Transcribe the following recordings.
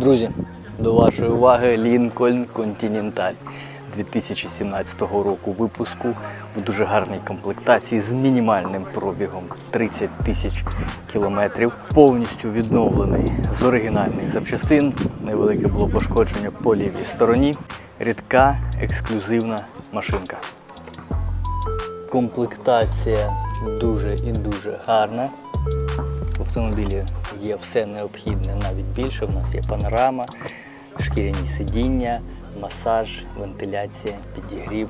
Друзі, до вашої уваги Lincoln Continental 2017 року випуску в дуже гарній комплектації з мінімальним пробігом 30 тисяч кілометрів, повністю відновлений з оригінальних запчастин. Невелике було пошкодження по лівій стороні. Рідка ексклюзивна машинка. Комплектація дуже і дуже гарна. В автомобілі є все необхідне, навіть більше. У нас є панорама, шкіряні сидіння, масаж, вентиляція, підігрів,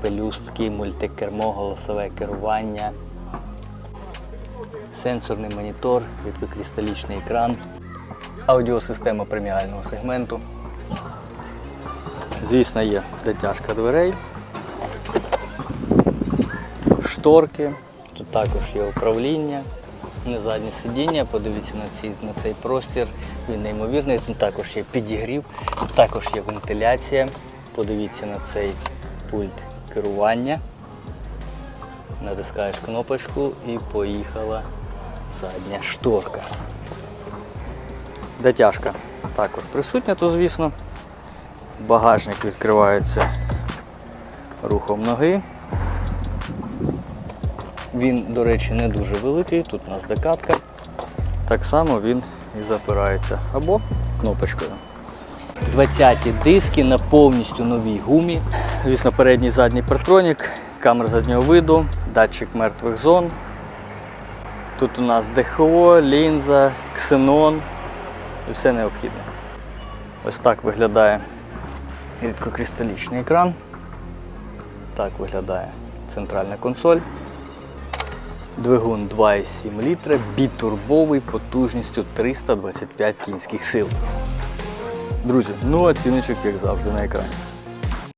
пелюстки, мультикермо, голосове керування, сенсорний монітор, рідкокристалічний екран, аудіосистема преміального сегменту. Звісно, є дотяжка дверей, шторки, тут також є управління. Не заднє сидіння, подивіться на, ці, на цей простір, він неймовірний. Тут також є підігрів, також є вентиляція. Подивіться на цей пульт керування. Натискаєш кнопочку і поїхала задня шторка. Дотяжка також присутня, то звісно. Багажник відкривається рухом ноги. Він, до речі, не дуже великий, тут у нас докатка. Так само він і запирається. Або кнопочкою. 20-ті диски на повністю новій гумі. Звісно, передній задній партронік, камера заднього виду, датчик мертвих зон. Тут у нас ДХО, лінза, ксенон і все необхідне. Ось так виглядає рідкокристалічний екран. Так виглядає центральна консоль. Двигун 2,7 літра, бітурбовий потужністю 325 кінських сил. Друзі, ну оціночок, як завжди, на екрані.